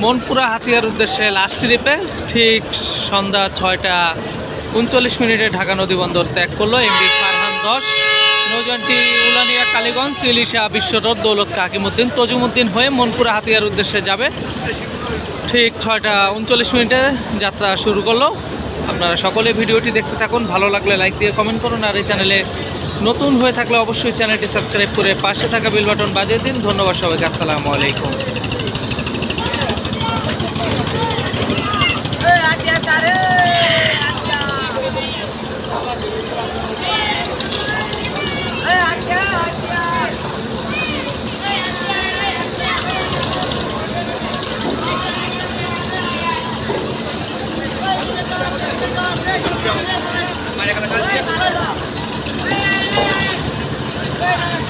মনপুরা হাতিয়ার উদ্দেশ্যে লাস্ট ট্রিপে ঠিক সন্ধ্যা ছয়টা উনচল্লিশ মিনিটে ঢাকা নদী বন্দর ত্যাগ করল এমডি ফারহান দশ, নৌযানটি উলানিয়া কালীগঞ্জ, ইলিশা বিশ্বরোড, দৌলত কাকিমুদ্দিন, তজুমুদ্দিন হয়ে মনপুরা হাতিয়ার উদ্দেশ্যে যাবে। ঠিক ছয়টা উনচল্লিশ মিনিটে যাত্রা শুরু করল। আপনারা সকলে ভিডিওটি দেখতে থাকুন। ভালো লাগলে লাইক দিয়ে কমেন্ট করুন। আর এই চ্যানেলে নতুন হয়ে থাকলে অবশ্যই চ্যানেলটি সাবস্ক্রাইব করে পাশে থাকা বেল বাটন বাজিয়ে দিন। ধন্যবাদ সবাইকে। আসসালামু আলাইকুম। Thank you.